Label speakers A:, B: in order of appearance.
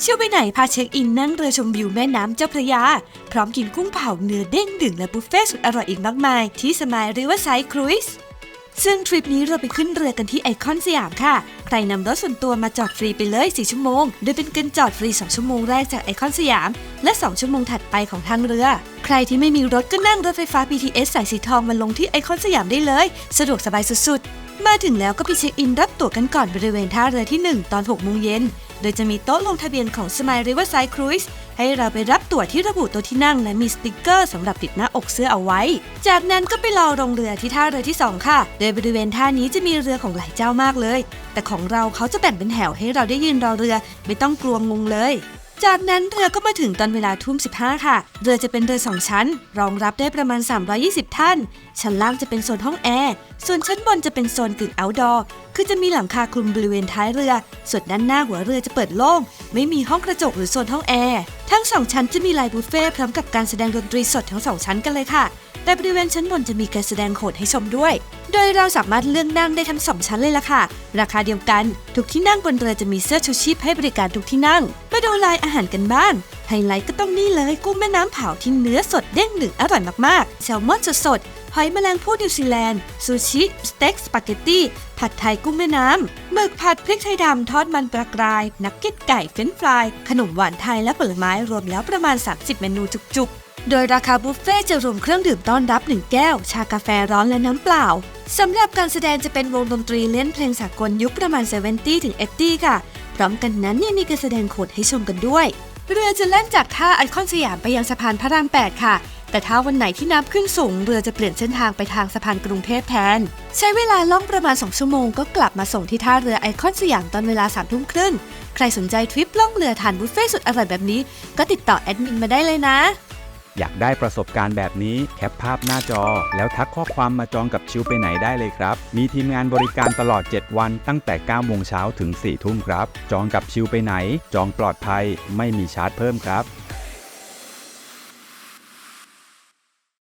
A: เชี่ยวไปไหนพาเช็คอินนั่งเรือชมวิวแม่น้ำเจ้าพระยา พร้อมกินกุ้งเผาเนื้อเด้งดึงและบุฟเฟ่ต์สุดอร่อยอีกมากมาย ที่สมายริเวอร์ไซด์ครูซซึ่งทริปนี้เราไปขึ้นเรือกันที่ไอคอนสยามค่ะ ใครนำรถส่วนตัวมาจอดฟรีไปเลย 4 ชั่วโมง โดยเป็นการจอดฟรี 2 ชั่วโมงแรกจากไอคอนสยาม และ 2 ชั่วโมงถัดไปของทางเรือ ใครที่ไม่มีรถก็นั่งรถไฟฟ้า BTS สายสีทองมาลงที่ไอคอนสยามได้เลย สะดวกสบายสุดๆ มาถึงแล้วก็ไปเช็คอินรับตั๋วกันก่อนบริเวณท่าเรือที่ 1 ตอน6โมงเย็น โดยจะมีโต๊ะลงทะเบียนของ Smile Riverside Cruise ให้เราไปรับตั๋วที่ระบุตัวที่นั่งและมีสติกเกอร์สำหรับติดหน้าอกเสื้อเอาไว้ จากนั้นก็ไปรอลงเรือที่ท่าเรือที่ 2 ค่ะ โดยบริเวณท่านี้จะมีเรือของหลายเจ้ามากเลย แต่ของเราเขาจะแบ่งเป็นแถวให้เราได้ยืนรอเรือ ไม่ต้องกลัวงงเลย จากนั้นเรือก็มาถึงตอนเวลาทุ่ม 15 ค่ะ เรือจะเป็นเรือสองชั้น รองรับได้ประมาณ 320 ท่าน ชั้นล่างจะเป็นโซนห้องแอร์ ส่วนชั้นบนจะเป็นโซนกึ่งเอาท์ดอร์ คือจะมีหลังคาคลุมบริเวณท้ายเรือ ส่วนด้านหน้าหัวเรือจะเปิดโล่ง ไม่มีห้องกระจกหรือโซนห้องแอร์ ทั้งสองชั้นจะมีลายบุฟเฟ่พร้อมกับการแสดงดนตรีสดทั้งสองชั้นกันเลยค่ะ แต่บริเวณชั้นบนจะมีการแสดงโขนให้ชมด้วย โดยเราสามารถเลือกนั่งได้ทั้งสองชั้นเลยล่ะค่ะ ราคาเดียวกัน ทุกที่นั่งบนเรือจะมีเสื้อชูชีพให้บริการทุกที่นั่ง มาดูลายอาหารกันบ้าง ไฮไลท์ก็ต้องนี่เลยกุ้งแม่น้ำเผาที่เนื้อสดเด้งหนึงอร่อยมากๆ แซลมอนสดๆหอยแมลงภู่นิวซีแลนด์ซูชิสเต็กสปาเกตตี้ผัดไทยกุ้งแม่น้ำหมึกผัดพริกไทยดำทอดมันปลากราย นักเก็ตไก่เฟรนฟราย ขนมหวานไทยและผลไม้รวมแล้วประมาณ 30 เมนูจุกๆ โดยราคาบุฟเฟ่จะรวมเครื่องดื่มต้อนรับ 1 แก้ว ชากาแฟร้อนและน้ำเปล่าสำหรับการแสดงจะเป็นวงดนตรีเล่นเพลงสากลยุคประมาณ 70ถึง80 ค่ะ พร้อมกันนั้นยังมีการแสดงโขนให้ชมกันด้วย เรือจะเล่นจากท่าไอคอนสยามไปยังสะพานพระราม 8 ค่ะ แต่ถ้าวันไหนที่น้ำขึ้นสูง เรือจะเปลี่ยนเส้นทางไปทางสะพานกรุงเทพแทน ใช้เวลาล่องประมาณ 2 ชั่วโมงก็กลับมาส่งที่ท่าเรือไอคอนสยามตอนเวลา3ามทุ่มครึ่ง ใครสนใจทริปล่องเรือทานบุฟเฟ่ต์สุดอร่อยแบบนี้ ก็ติดต่อแอดมินมาได้เลยนะ
B: อยากได้ประสบการณ์แบบนี้แคปภาพหน้าจอ แล้วทักข้อความมาจองกับชิวไปไหนได้เลยครับ มีทีมงานบริการตลอด 7 วันตั้งแต่9โมงเช้าถึง4ทุ่มครับ จองกับชิวไปไหน จองปลอดภัย ไม่มีชาร์จเพิ่มครับ